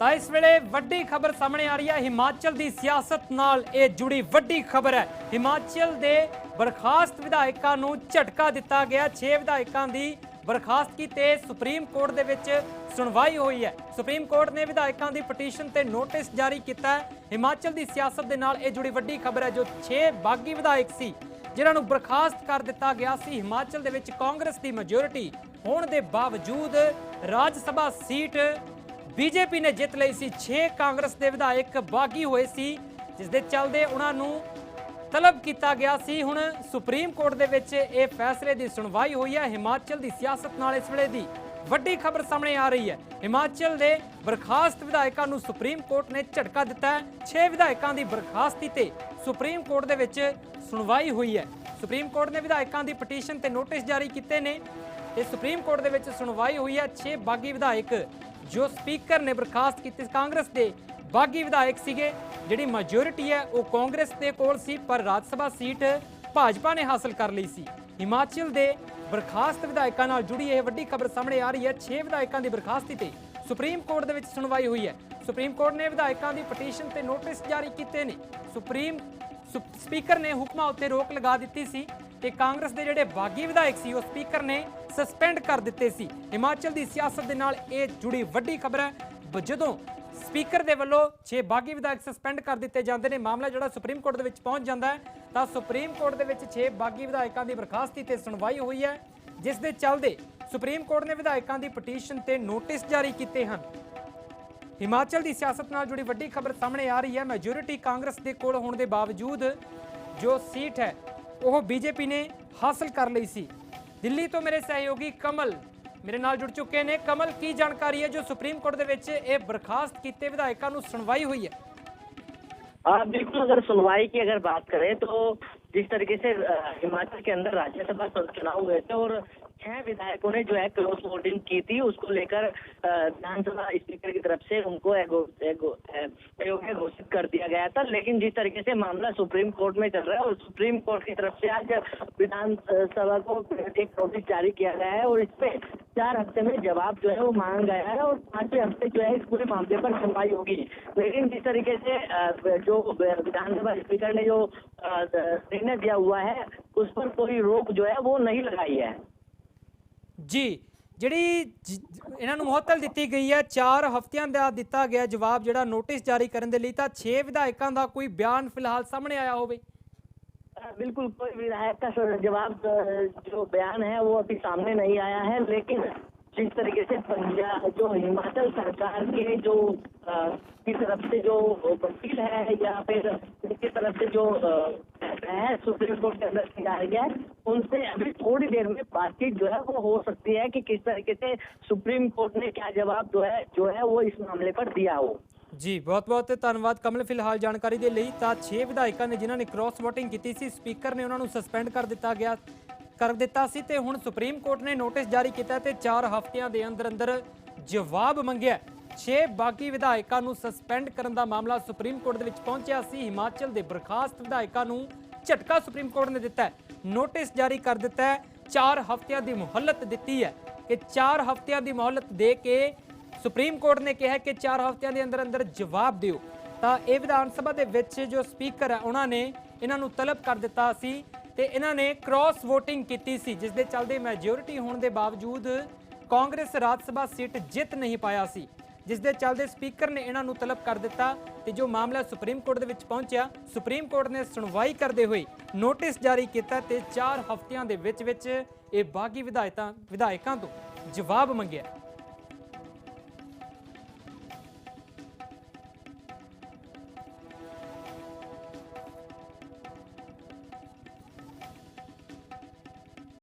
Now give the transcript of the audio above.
ਤਾਂ ਇਸ ਵੇਲੇ ਵੱਡੀ ਖਬਰ ਸਾਹਮਣੇ ਆ ਰਹੀ ਹੈ। ਹਿਮਾਚਲ ਦੀ ਸਿਆਸਤ ਨਾਲ ਇਹ ਜੁੜੀ ਵੱਡੀ ਖਬਰ ਹੈ। ਹਿਮਾਚਲ ਦੇ ਬਰਖਾਸਤ ਵਿਧਾਇਕਾਂ ਨੂੰ ਝਟਕਾ ਦਿੱਤਾ ਗਿਆ। 6 ਵਿਧਾਇਕਾਂ ਦੀ ਬਰਖਾਸਤਗੀ ਤੇ ਸੁਪਰੀਮ ਕੋਰਟ ਦੇ ਵਿੱਚ ਸੁਣਵਾਈ ਹੋਈ ਹੈ। ਸੁਪਰੀਮ ਕੋਰਟ ਨੇ ਵਿਧਾਇਕਾਂ ਦੀ ਪਟੀਸ਼ਨ ਤੇ ਨੋਟਿਸ ਜਾਰੀ ਕੀਤਾ ਹੈ। ਹਿਮਾਚਲ ਦੀ ਸਿਆਸਤ ਦੇ ਨਾਲ ਇਹ ਜੁੜੀ ਵੱਡੀ ਖਬਰ ਹੈ, ਜੋ 6 ਬਾਗੀ ਵਿਧਾਇਕ ਸੀ, ਜਿਨ੍ਹਾਂ ਨੂੰ ਬਰਖਾਸਤ ਕਰ ਦਿੱਤਾ ਗਿਆ ਸੀ। ਹਿਮਾਚਲ ਦੇ ਵਿੱਚ ਕਾਂਗਰਸ ਦੀ ਮੈਜੋਰਿਟੀ ਹੋਣ ਦੇ ਬਾਵਜੂਦ ਰਾਜ ਸਭਾ ਸੀਟ ਬੀਜੇਪੀ ਨੇ ਜਿੱਤ ਲਈ ਸੀ 6 ਕਾਂਗਰਸ ਦੇ ਵਿਧਾਇਕ ਬਾਗੀ ਹੋਏ ਸੀ ਜਿਸ ਦੇ ਚੱਲਦੇ ਉਹਨਾਂ ਨੂੰ ਤਲਬ ਕੀਤਾ ਗਿਆ ਸੀ। ਹੁਣ ਸੁਪਰੀਮ ਕੋਰਟ ਦੇ ਵਿੱਚ ਇਹ ਫੈਸਲੇ ਦੀ ਸੁਣਵਾਈ ਹੋਈ ਹੈ। ਹਿਮਾਚਲ ਦੀ ਸਿਆਸਤ ਨਾਲ ਇਸ ਵੇਲੇ ਦੀ ਵੱਡੀ ਖਬਰ ਸਾਹਮਣੇ ਆ ਰਹੀ ਹੈ। ਹਿਮਾਚਲ ਦੇ ਬਰਖਾਸਤ ਵਿਧਾਇਕਾਂ ਨੂੰ ਸੁਪਰੀਮ ਕੋਰਟ ਨੇ ਝਟਕਾ ਦਿੱਤਾ ਹੈ। 6 ਵਿਧਾਇਕਾਂ ਦੀ ਬਰਖਾਸਤੀ ਤੇ ਸੁਪਰੀਮ ਕੋਰਟ ਦੇ ਵਿੱਚ ਸੁਣਵਾਈ ਹੋਈ ਹੈ। ਸੁਪਰੀਮ ਕੋਰਟ ਨੇ ਵਿਧਾਇਕਾਂ ਦੀ ਪਟੀਸ਼ਨ ਤੇ ਨੋਟਿਸ ਜਾਰੀ ਕੀਤੇ ਨੇ ਤੇ ਸੁਪਰੀਮ ਕੋਰਟ ਦੇ ਵਿੱਚ ਸੁਣਵਾਈ ਹੋਈ ਹੈ। 6 ਬਾਗੀ ਵਿਧਾਇਕ ਜੋ ਸਪੀਕਰ ਨੇ ਬਰਖਾਸਤ ਕੀਤੀ ਕਾਂਗਰਸ ਦੇ, ਬਾਗੀ ਵਿਧਾਇਕ ਸੀਗੇ। ਜਿਹੜੀ ਮੈਜੋਰਿਟੀ ਹੈ, ਉਹ ਕਾਂਗਰਸ ਦੇ ਕੋਲ ਸੀ, ਪਰ ਰਾਜ ਸਭਾ ਸੀਟ ਭਾਜਪਾ ਨੇ ਹਾਸਲ ਕਰ ਲਈ ਸੀ। ਹਿਮਾਚਲ ਦੇ ਬਰਖਾਸਤ ਵਿਧਾਇਕਾਂ ਨਾਲ ਜੁੜੀ ਇਹ ਵੱਡੀ ਖਬਰ ਸਾਹਮਣੇ ਆ ਰਹੀ ਹੈ। 6 ਵਿਧਾਇਕਾਂ ਦੀ ਬਰਖਾਸਤੀ ਤੇ ਸੁਪਰੀਮ ਕੋਰਟ ਦੇ ਵਿੱਚ ਸੁਣਵਾਈ ਹੋਈ ਹੈ। ਸੁਪਰੀਮ ਕੋਰਟ ਨੇ ਵਿਧਾਇਕਾਂ ਦੀ ਪਟੀਸ਼ਨ ਤੇ ਨੋਟਿਸ ਜਾਰੀ ਕੀਤੇ ਨੇ। ਸੁਪਰੀਮ ਸਪੀਕਰ ਨੇ ਹੁਕਮਾਂ ਉੱਤੇ ਰੋਕ ਲਗਾ ਦਿੱਤੀ ਸੀ ਤੇ ਕਾਂਗਰਸ ਦੇ ਜਿਹੜੇ ਬਾਗੀ ਵਿਧਾਇਕ ਸੀ, ਉਹ ਸਪੀਕਰ ਨੇ ਸਸਪੈਂਡ ਕਰ ਦਿੱਤੇ ਸੀ। ਹਿਮਾਚਲ ਦੀ ਸਿਆਸਤ ਦੇ ਨਾਲ ਇਹ ਜੁੜੀ ਵੱਡੀ ਖਬਰ ਹੈ। ਜਦੋਂ ਸਪੀਕਰ ਦੇ ਵੱਲੋਂ 6 ਬਾਗੀ ਵਿਧਾਇਕ ਸਸਪੈਂਡ ਕਰ ਦਿੱਤੇ ਜਾਂਦੇ ਨੇ, ਮਾਮਲਾ ਜਿਹੜਾ ਸੁਪਰੀਮ ਕੋਰਟ ਦੇ ਵਿੱਚ ਪਹੁੰਚ ਜਾਂਦਾ ਹੈ, ਤਾਂ ਸੁਪਰੀਮ ਕੋਰਟ ਦੇ ਵਿੱਚ 6 ਬਾਗੀ ਵਿਧਾਇਕਾਂ ਦੀ ਬਰਖਾਸਤੀ ਤੇ ਸੁਣਵਾਈ ਹੋਈ ਹੈ, ਜਿਸ ਦੇ ਚੱਲਦੇ ਸੁਪਰੀਮ ਕੋਰਟ ਨੇ ਵਿਧਾਇਕਾਂ ਦੀ ਪਟੀਸ਼ਨ ਤੇ ਨੋਟਿਸ ਜਾਰੀ ਕੀਤੇ ਹਨ। ਹਿਮਾਚਲ ਦੀ ਸਿਆਸਤ ਨਾਲ ਜੁੜੀ ਵੱਡੀ ਖਬਰ ਸਾਹਮਣੇ ਆ ਰਹੀ ਹੈ ਮੈਜੋਰਿਟੀ ਕਾਂਗਰਸ ਦੇ ਕੋਲ ਹੋਣ ਦੇ ਬਾਵਜੂਦ ਜੋ ਸੀਟ ਹੈ ਉਹ ਬੀਜੇਪੀ ਨੇ ਹਾਸਲ ਕਰ ਲਈ ਸੀ ਦਿੱਲੀ ਤੋਂ ਮੇਰੇ ਸਹਿਯੋਗੀ ਕਮਲ ਮੇਰੇ ਨਾਲ ਜੁੜ ਚੁੱਕੇ ਨੇ ਕਮਲ ਕੀ ਜਾਣਕਾਰੀ ਹੈ ਜੋ ਸੁਪਰੀਮ ਕੋਰਟ ਦੇ ਵਿੱਚ ਇਹ ਬਰਖਾਸਤ ਕੀਤੇ ਵਿਧਾਇਕਾਂ ਨੂੰ ਸੁਣਵਾਈ ਹੋਈ ਹੈ हाँ बिल्कुल अगर सुनवाई की अगर बात करें तो जिस तरीके से अ, हिमाचल के अंदर राज्यसभा चुनाव हुए थे और छह विधायकों ने जो है क्रॉस वोटिंग की थी, उसको लेकर विधानसभा स्पीकर की तरफ़ से उनको अयोग्य घोषित कर दिया गया था। लेकिन जिस तरीके से मामला सुप्रीम कोर्ट में चल रहा है, और सुप्रीम कोर्ट की तरफ़ से आज विधानसभा को एक नोटिस जारी किया गया है, और इस पे चार हफ़्ते में जवाब जो है वो मांगा गया है, और पाँचवें हफ़्ते जो है इस पूरे मामले पर सुनवाई होगी। लेकिन जिस तरीके से जो विधानसभा स्पीकर ने जो निर्णय दिया हुआ है, उस पर कोई रोक जो है वो नहीं लगाई है। ਜੀ ਜਿਹੜੀ ਜ- ਇਹਨਾਂ ਨੂੰ ਮੁਹੱਤਲ ਦਿੱਤੀ ਗਈ ਹੈ 4 ਹਫ਼ਤਿਆਂ ਦਾ ਦਿੱਤਾ ਗਿਆ ਜਵਾਬ ਜਿਹੜਾ ਨੋਟਿਸ ਜਾਰੀ ਕਰਨ ਦੇ ਲਈ ਤਾਂ 6 ਵਿਧਾਇਕਾਂ ਦਾ ਕੋਈ ਬਿਆਨ ਫਿਲਹਾਲ ਸਾਹਮਣੇ ਆਇਆ ਹੋਵੇ अ, बिल्कुल कोई विधायक का स- जवाब अ, जो बयान है वो अभी सामने नहीं आया है लेकिन जिस तरीके से पंजाब जो हिमाचल सरकार के जो अ, की तरफ से जो वकील है या फिर उनकी तरफ से जो अ, है सुप्रीम कोर्ट के अंदर किया गया है उनसे अभी थोड़ी देर में बातचीत जो है वो हो सकती है कि किस तरीके से सुप्रीम कोर्ट ने क्या जवाब जो है जो है वो इस मामले पर दिया हो ਜੀ ਬਹੁਤ-ਬਹੁਤ ਧੰਨਵਾਦ ਕਮਲ ਫਿਲਹਾਲ ਜਾਣਕਾਰੀ ਦੇ ਲਈ ਤਾਂ 6 ਵਿਧਾਇਕਾਂ ਨੇ ਜਿਨ੍ਹਾਂ ਨੇ ਕ੍ਰਾਸ ਵੋਟਿੰਗ ਕੀਤੀ ਸੀ ਸਪੀਕਰ ਨੇ ਉਹਨਾਂ ਨੂੰ ਸਸਪੈਂਡ ਕਰ ਦਿੱਤਾ ਗਿਆ ਕਰ ਦਿੱਤਾ ਸੀ ਤੇ ਹੁਣ ਸੁਪਰੀਮ ਕੋਰਟ ਨੇ ਨੋਟਿਸ ਜਾਰੀ ਕੀਤਾ ਤੇ 4 ਹਫ਼ਤਿਆਂ ਦੇ ਅੰਦਰ ਅੰਦਰ ਜਵਾਬ ਮੰਗਿਆ 6 ਬਾਕੀ ਵਿਧਾਇਕਾਂ ਨੂੰ ਸਸਪੈਂਡ ਕਰਨ ਦਾ ਮਾਮਲਾ ਸੁਪਰੀਮ ਕੋਰਟ ਦੇ ਵਿੱਚ ਪਹੁੰਚਿਆ ਸੀ। ਹਿਮਾਚਲ ਦੇ ਬਰਖਾਸਤ ਵਿਧਾਇਕਾਂ ਨੂੰ ਝਟਕਾ ਸੁਪਰੀਮ ਕੋਰਟ ਨੇ ਦਿੱਤਾ ਹੈ। ਨੋਟਿਸ ਜਾਰੀ ਕਰ ਦਿੱਤਾ ਹੈ। 4 ਹਫ਼ਤਿਆਂ ਦੀ ਮੁਹੱਲਤ ਦਿੱਤੀ ਹੈ ਕਿ 4 ਹਫ਼ਤਿਆਂ ਦੀ ਮੁਹੱਲਤ ਦੇ ਕੇ ਸੁਪਰੀਮ ਕੋਰਟ ਨੇ ਕਿਹਾ ਕਿ 4 ਹਫ਼ਤਿਆਂ ਦੇ ਅੰਦਰ ਅੰਦਰ ਜਵਾਬ ਦਿਓ। ਤਾਂ ਇਹ ਵਿਧਾਨ ਸਭਾ ਦੇ ਵਿੱਚ ਜੋ ਸਪੀਕਰ ਹੈ, ਉਹਨਾਂ ਨੇ ਇਹਨਾਂ ਨੂੰ ਤਲਬ ਕਰ ਦਿੱਤਾ ਸੀ। ਤੇ ਇਹਨਾਂ ਨੇ ਕ੍ਰਾਸ VOTING ਕੀਤੀ ਸੀ, ਜਿਸ ਦੇ ਚੱਲਦੇ ਮੈਜੋਰਿਟੀ ਹੋਣ ਦੇ ਬਾਵਜੂਦ ਕਾਂਗਰਸ ਰਾਜ ਸਭਾ ਸੀਟ ਜਿੱਤ ਨਹੀਂ ਪਾਇਆ ਸੀ। ਜਿਸ ਦੇ ਚੱਲਦੇ ਸਪੀਕਰ ਨੇ ਇਹਨਾਂ ਨੂੰ ਤਲਬ ਕਰ ਦਿੱਤਾ ਤੇ ਜੋ ਮਾਮਲਾ ਸੁਪਰੀਮ ਕੋਰਟ ਦੇ ਵਿੱਚ ਪਹੁੰਚਿਆ, ਸੁਪਰੀਮ ਕੋਰਟ ਨੇ ਸੁਣਵਾਈ ਕਰਦੇ ਹੋਏ ਨੋਟਿਸ ਜਾਰੀ ਕੀਤਾ ਤੇ 4 ਹਫ਼ਤਿਆਂ ਦੇ ਵਿੱਚ ਵਿੱਚ ਇਹ ਬਾਗੀ ਵਿਧਾਇਤਾਂ ਵਿਧਾਇਕਾਂ ਤੋਂ ਜਵਾਬ ਮੰਗਿਆ।